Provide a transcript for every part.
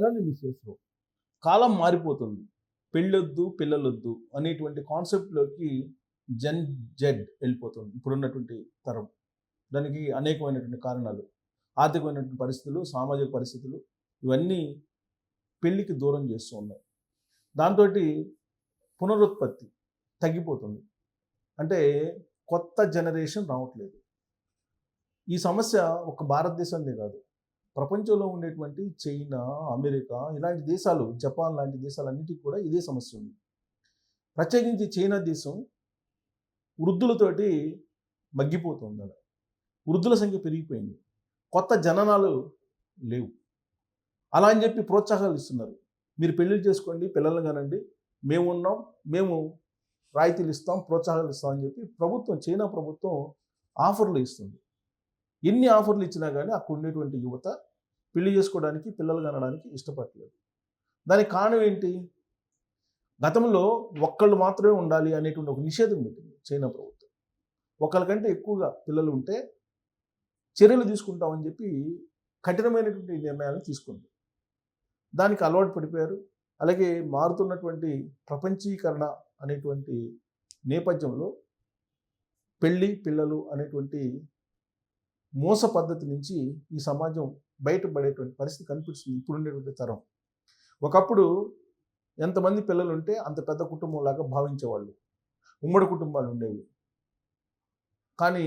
అలానే మిస్సెస్ కాలం మారిపోతుంది. పెళ్ళొద్దు పిల్లలొద్దు అనేటువంటి కాన్సెప్ట్లోకి జన్ జెడ్ వెళ్ళిపోతుంది. ఇప్పుడున్నటువంటి తరం. దానికి అనేకమైనటువంటి కారణాలు. ఆర్థికమైనటువంటి పరిస్థితులు సామాజిక పరిస్థితులు ఇవన్నీ పెళ్ళికి దూరం చేస్తూ ఉన్నాయి. దాంతో పునరుత్పత్తి తగ్గిపోతుంది. అంటే కొత్త జనరేషన్ రావట్లేదు. ఈ సమస్య ఒక భారతదేశందే కాదు. ప్రపంచంలో ఉండేటువంటి చైనా అమెరికా ఇలాంటి దేశాలు జపాన్ లాంటి దేశాలన్నిటికీ కూడా ఇదే సమస్య ఉంది. ప్రత్యేకించి చైనా దేశం వృద్ధులతోటి మగ్గిపోతుంది అలా వృద్ధుల సంఖ్య పెరిగిపోయింది. కొత్త జననాలు లేవు. అలా అని చెప్పి ప్రోత్సాహాలు ఇస్తున్నారు. మీరు పెళ్ళిళ్ళు చేసుకోండి పిల్లల్ని కానండి మేము ఉన్నాం మేము రాయితీలు ఇస్తాం ప్రోత్సాహాలు ఇస్తాం అని చెప్పి ప్రభుత్వం చైనా ప్రభుత్వం ఆఫర్లు ఇస్తుంది. ఎన్ని ఆఫర్లు ఇచ్చినా కానీ అక్కడ ఉండేటువంటి యువత పెళ్ళి చేసుకోవడానికి పిల్లలు కనడానికి ఇష్టపడలేదు దానికి కారణం ఏంటి? గతంలో ఒక్కళ్ళు మాత్రమే ఉండాలి అనేటువంటి ఒక నిషేధం పెట్టింది చైనా ప్రభుత్వం. ఒకళ్ళకంటే ఎక్కువగా పిల్లలు ఉంటే చర్యలు తీసుకుంటామని చెప్పి కఠినమైనటువంటి నిర్ణయాలు తీసుకుంది. దానికి అలవాటు పడిపోయారు. అలాగే మారుతున్నటువంటి ప్రపంచీకరణ అనేటువంటి నేపథ్యంలో పెళ్ళి పిల్లలు అనేటువంటి మోస పద్ధతి నుంచి ఈ సమాజం బయటపడేటువంటి పరిస్థితి కనిపిస్తుంది ఇప్పుడుండేటువంటి తరం. ఒకప్పుడు ఎంతమంది పిల్లలు ఉంటే అంత పెద్ద కుటుంబం లాగా భావించేవాళ్ళు. ఉమ్మడి కుటుంబాలు ఉండేవి. కానీ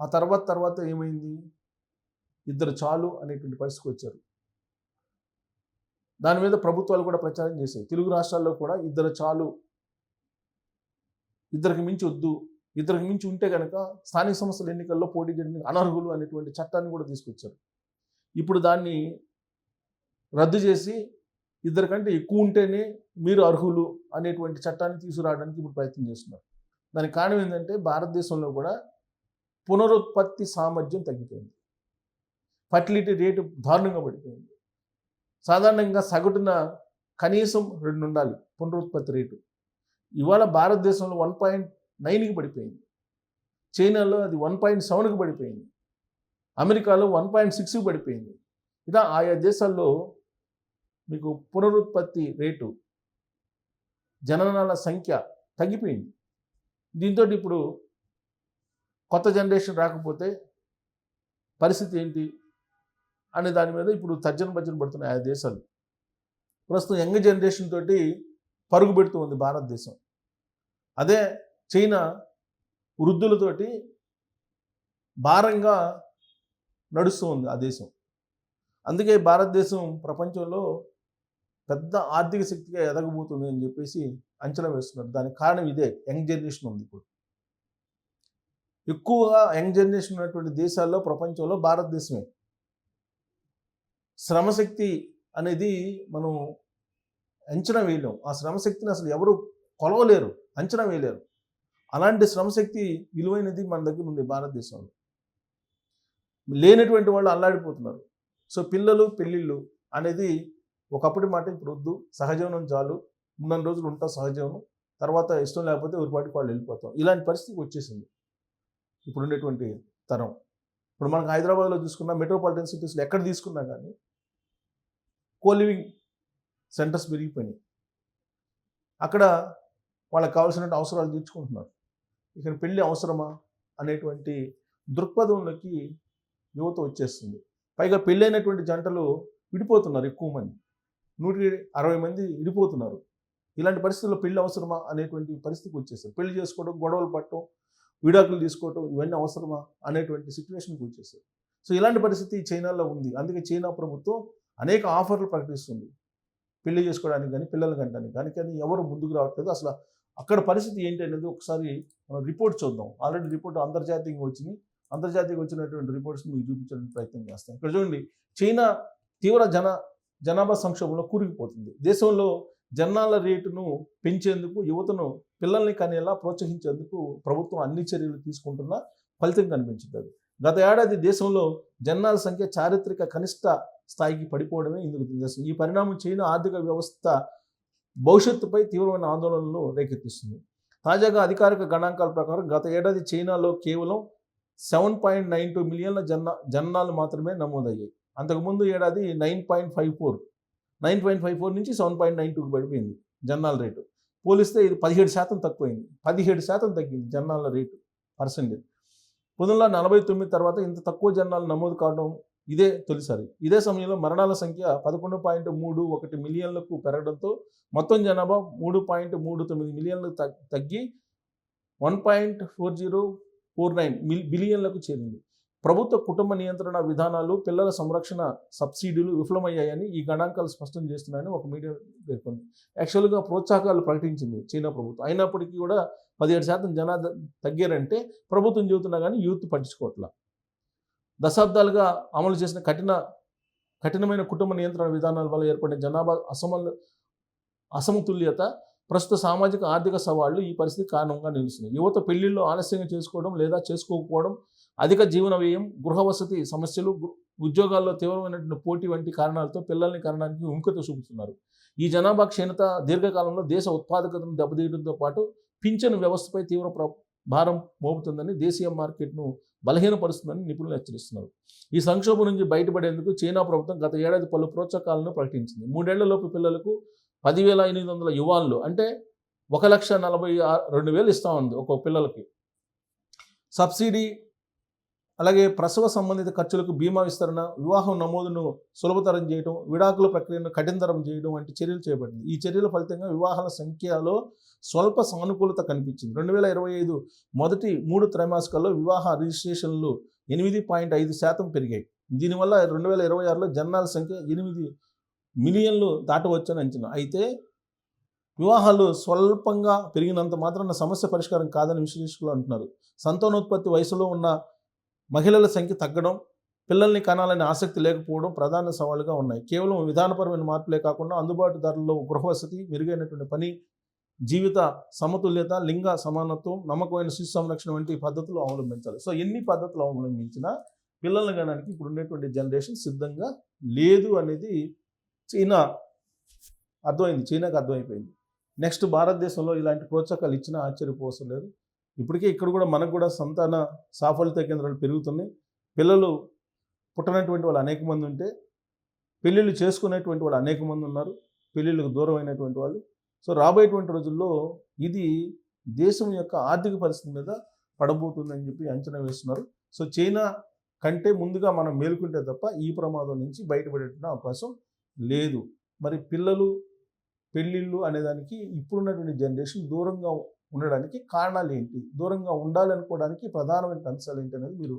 ఆ తర్వాత తర్వాత ఏమైంది? ఇద్దరు చాలు అనేటువంటి పరిస్థితికి వచ్చారు. దాని మీద ప్రభుత్వాలు కూడా ప్రచారం చేశాయి. తెలుగు రాష్ట్రాల్లో కూడా ఇద్దరు చాలు ఇద్దరికి మించి వద్దు ఇద్దరికి మించి ఉంటే కనుక స్థానిక సంస్థల ఎన్నికల్లో పోటీ చేయడానికి అనర్హులు అనేటువంటి చట్టాన్ని కూడా తీసుకొచ్చారు. ఇప్పుడు దాన్ని రద్దు చేసి ఇద్దరికంటే ఎక్కువ ఉంటేనే మీరు అర్హులు అనేటువంటి చట్టాన్ని తీసుకురావడానికి ఇప్పుడు ప్రయత్నం చేస్తున్నారు. దానికి కారణం ఏంటంటే భారతదేశంలో కూడా పునరుత్పత్తి సామర్థ్యం తగ్గిపోయింది. ఫర్టిలిటీ రేటు దారుణంగా పడిపోయింది. సాధారణంగా సగటున కనీసం రెండు ఉండాలి పునరుత్పత్తి రేటు. ఇవాళ భారతదేశంలో వన్ పాయింట్ నైన్కి పడిపోయింది. చైనాలో అది వన్ పాయింట్ సెవెన్కి పడిపోయింది. అమెరికాలో వన్ పాయింట్ సిక్స్ పడిపోయింది. ఇలా ఆయా దేశాల్లో మీకు పునరుత్పత్తి రేటు జననాల సంఖ్య తగ్గిపోయింది. దీంతో ఇప్పుడు కొత్త జనరేషన్ రాకపోతే పరిస్థితి ఏంటి అనే దాని మీద ఇప్పుడు తర్జన భర్జన పడుతున్నాయి ఆయా దేశాలు. ప్రస్తుతం యంగ్ జనరేషన్ తోటి పరుగు పెడుతూ ఉంది భారతదేశం. అదే చైనా వృద్ధులతోటి భారంగా నడుస్తూ ఉంది ఆ దేశం. అందుకే భారతదేశం ప్రపంచంలో పెద్ద ఆర్థిక శక్తిగా ఎదగబోతుంది అని చెప్పేసి అంచనా వేస్తున్నారు. దానికి కారణం ఇదే యంగ్ జనరేషన్ ఉంది ఇప్పుడు. ఎక్కువగా యంగ్ జనరేషన్ ఉన్నటువంటి దేశాల్లో ప్రపంచంలో భారతదేశమే. శ్రమశక్తి అనేది మనం అంచనా వేయలేం. ఆ శ్రమశక్తిని అసలు ఎవరు కొలవలేరు అంచనా వేయలేరు. అలాంటి శ్రమశక్తి విలువైనది మన దగ్గర ఉంది భారతదేశంలో. లేనటువంటి వాళ్ళు అల్లాడిపోతున్నారు. సో పిల్లలు పెళ్ళిళ్ళు అనేది ఒకప్పటి మాట ఇప్పుడు వద్దు. సహజీవనం చాలు. ఉన్న రోజులు ఉంటాం సహజీవనం. తర్వాత ఇష్టం లేకపోతే ఊరిపాటికి వాళ్ళు వెళ్ళిపోతాం. ఇలాంటి పరిస్థితి వచ్చేసింది. ఇప్పుడు ఉండేటువంటి తరం. ఇప్పుడు మనకు హైదరాబాద్లో చూసుకున్న మెట్రోపాలిటన్ సిటీస్లో ఎక్కడ తీసుకున్నా కానీ కోలివింగ్ సెంటర్స్ పెరిగిపోయినాయి. అక్కడ వాళ్ళకి కావాల్సిన అవసరాలు తీర్చుకుంటున్నారు. ఇక్కడ పెళ్ళి అవసరమా అనేటువంటి దృక్పథంలోకి యువత వచ్చేస్తుంది. పైగా పెళ్ళైనటువంటి జంటలు విడిపోతున్నారు ఎక్కువ మంది. నూటి అరవై మంది విడిపోతున్నారు. ఇలాంటి పరిస్థితుల్లో పెళ్ళి అవసరమా అనేటువంటి పరిస్థితికి వచ్చేసారు. పెళ్ళి చేసుకోవడం గొడవలు పట్టడం విడాకులు తీసుకోవటం ఇవన్నీ అవసరమా అనేటువంటి సిచ్యువేషన్కి వచ్చేసారు. సో ఇలాంటి పరిస్థితి చైనాలో ఉంది. అందుకే చైనా ప్రభుత్వం అనేక ఆఫర్లు ప్రకటిస్తుంది. పెళ్ళి చేసుకోవడానికి కానీ పిల్లలు కంటానికి కానీ కానీ ఎవరు ముందుకు రావట్లేదు. అసలు అక్కడ పరిస్థితి ఏంటి అనేది ఒకసారి మనం రిపోర్ట్ చూద్దాం. ఆల్రెడీ రిపోర్ట్ అంతర్జాతీయంగా వచ్చినాయి అంతర్జాతీయంగా వచ్చినటువంటి రిపోర్ట్స్ మీకు చూపించడానికి ప్రయత్నం చేస్తాం ఇక్కడ చూడండి చైనా తీవ్ర జన జనాభా సంక్షోభంలో కూరుకుపోతుంది. దేశంలో జనాల రేటును పెంచేందుకు యువతను పిల్లల్ని కనేలా ప్రోత్సహించేందుకు ప్రభుత్వం అన్ని చర్యలు తీసుకుంటున్నా ఫలితం కనిపించుతుంది గత ఏడాది దేశంలో జనాల సంఖ్య చారిత్రక కనిష్ట స్థాయికి పడిపోవడమే ఇందుకు నిదర్శనం ఈ పరిణామం చైనా ఆర్థిక వ్యవస్థ భవిష్యత్తుపై తీవ్రమైన ఆందోళనలు రేకెత్తిస్తుంది. తాజాగా అధికారిక గణాంకాల ప్రకారం గత ఏడాది చైనాలో కేవలం సెవెన్ పాయింట్ నైన్ టూ మిలియన్ల జన్న జన్నాలు మాత్రమే నమోదయ్యాయి. అంతకుముందు ఏడాది nine point five four nine point five four నుంచి సెవెన్ పాయింట్ నైన్ టూకి పడిపోయింది జన్నాల రేటు. పోలిస్తే ఇది పదిహేడు శాతం తక్కువైంది. పదిహేడు శాతం తగ్గింది జన్నాల రేటు పర్సెంటేజ్ పంతొమ్మిది నలభై తొమ్మిది తర్వాత ఇంత తక్కువ జనాలు నమోదు కావడం ఇదే తొలిసారి. ఇదే సమయంలో మరణాల సంఖ్య పదకొండు పాయింట్ మూడు ఒకటి మిలియన్లకు పెరగడంతో మొత్తం జనాభా మూడు పాయింట్ మూడు తొమ్మిది మిలియన్లు తగ్గి one point four zero four nine mill బిలియన్లకు చేరింది. ప్రభుత్వ కుటుంబ నియంత్రణ విధానాలు పిల్లల సంరక్షణ సబ్సిడీలు విఫలమయ్యాయని ఈ గణాంకాలు స్పష్టం చేస్తున్నాయని ఒక మీడియా పేర్కొంది. యాక్చువల్గా ప్రోత్సాహకాలు ప్రకటించింది చైనా ప్రభుత్వం. అయినప్పటికీ కూడా పదిహేడు శాతం జనా తగ్గారంటే ప్రభుత్వం చెబుతున్నా కానీ యూత్ పట్టించుకోవట్లా. దశాబ్దాలుగా అమలు చేసిన కఠిన కఠినమైన కుటుంబ నియంత్రణ విధానాల వల్ల ఏర్పడిన జనాభా అసమల్ అసమతుల్యత ప్రస్తుత సామాజిక ఆర్థిక సవాళ్ళు ఈ పరిస్థితి కారణంగా నిలుస్తున్నాయి. యువత పెళ్ళిళ్ళు ఆలస్యంగా చేసుకోవడం లేదా చేసుకోకపోవడం అధిక జీవన వ్యయం గృహ వసతి సమస్యలు ఉద్యోగాల్లో తీవ్రమైనటువంటి పోటీ వంటి కారణాలతో పిల్లల్ని కనడానికి ఉంకత చూపుతున్నారు. ఈ జనాభా క్షీణత దీర్ఘకాలంలో దేశ ఉత్పాదకతను దెబ్బతీయడంతో పాటు పింఛను వ్యవస్థపై తీవ్ర భారం మోపుతుందని దేశీయ మార్కెట్ను బలహీనపరుస్తుందని నిపుణులు హెచ్చరిస్తున్నారు. ఈ సంక్షోభం నుంచి బయటపడేందుకు చైనా ప్రభుత్వం గత ఏడాది పలు ప్రోత్సాహకాలను ప్రకటించింది. మూడేళ్ళలోపు పిల్లలకు పదివేల ఎనిమిది వందల యువాన్లు అంటే ఒక లక్ష నలభై రెండు వేలు ఇస్తా ఉంది ఒక్కో పిల్లలకి. సబ్సిడీ అలాగే ప్రసవ సంబంధిత ఖర్చులకు బీమా విస్తరణ వివాహం నమోదును సులభతరం చేయడం విడాకుల ప్రక్రియను కఠినతరం చేయడం వంటి చర్యలు చేపట్టింది. ఈ చర్యల ఫలితంగా వివాహాల సంఖ్యలో స్వల్ప సానుకూలత కనిపించింది. రెండు వేల ఇరవై ఐదు మొదటి మూడు త్రైమాసికాల్లో వివాహ రిజిస్ట్రేషన్లు ఎనిమిది పాయింట్ ఐదు శాతం పెరిగాయి. దీనివల్ల రెండు వేల ఇరవై ఆరులో జనాల సంఖ్య ఎనిమిది మిలియన్లు దాటవచ్చని అంచనా. అయితే వివాహాలు స్వల్పంగా పెరిగినంత మాత్రాన సమస్య పరిష్కారం కాదని విశ్లేషకులు అంటున్నారు. సంతానోత్పత్తి వయసులో ఉన్న మహిళల సంఖ్య తగ్గడం పిల్లల్ని కనాలనే ఆసక్తి లేకపోవడం ప్రధాన సవాలుగా ఉన్నాయి. కేవలం విధానపరమైన మార్పులే కాకుండా అందుబాటు ధరల్లో గృహవసతి మెరుగైనటువంటి పని జీవిత సమతుల్యత లింగ సమానత్వం నమ్మకమైన శిశు సంరక్షణ వంటి పద్ధతులు అవలంబించాలి. సో ఎన్ని పద్ధతులు అవలంబించినా పిల్లల్ని కనడానికి ఇప్పుడు ఉండేటువంటి జనరేషన్ సిద్ధంగా లేదు అనేది చైనా అర్థమైంది చైనాకి అర్థమైపోయింది. నెక్స్ట్ భారతదేశంలో ఇలాంటి ప్రోత్సాహకాలు ఇచ్చినా ఆశ్చర్యపోవసం లేదు. ఇప్పటికే ఇక్కడ కూడా మనకు కూడా సంతాన సాఫల్యత కేంద్రాలు పెరుగుతున్నాయి. పిల్లలు పుట్టనటువంటి వాళ్ళు అనేక మంది ఉంటే పెళ్ళిళ్ళు చేసుకునేటువంటి వాళ్ళు అనేక మంది ఉన్నారు. పెళ్ళిళ్ళకు దూరం అయినటువంటి వాళ్ళు. సో రాబోయేటువంటి రోజుల్లో ఇది దేశం యొక్క ఆర్థిక పరిస్థితి మీద పడబోతుందని చెప్పి అంచనా వేస్తున్నారు. సో చైనా కంటే ముందుగా మనం మేలుకుంటే తప్ప ఈ ప్రమాదం నుంచి బయటపడేటువంటి అవకాశం లేదు. మరి పిల్లలు పెళ్ళిళ్ళు అనేదానికి ఇప్పుడున్నటువంటి జనరేషన్ దూరంగా ఉండడానికి కారణాలు ఏంటి దూరంగా ఉండాలనుకోవడానికి ప్రధానమైన అంశాలు ఏంటి అనేది మీరు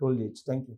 రోల్ చేయొచ్చు. Thank you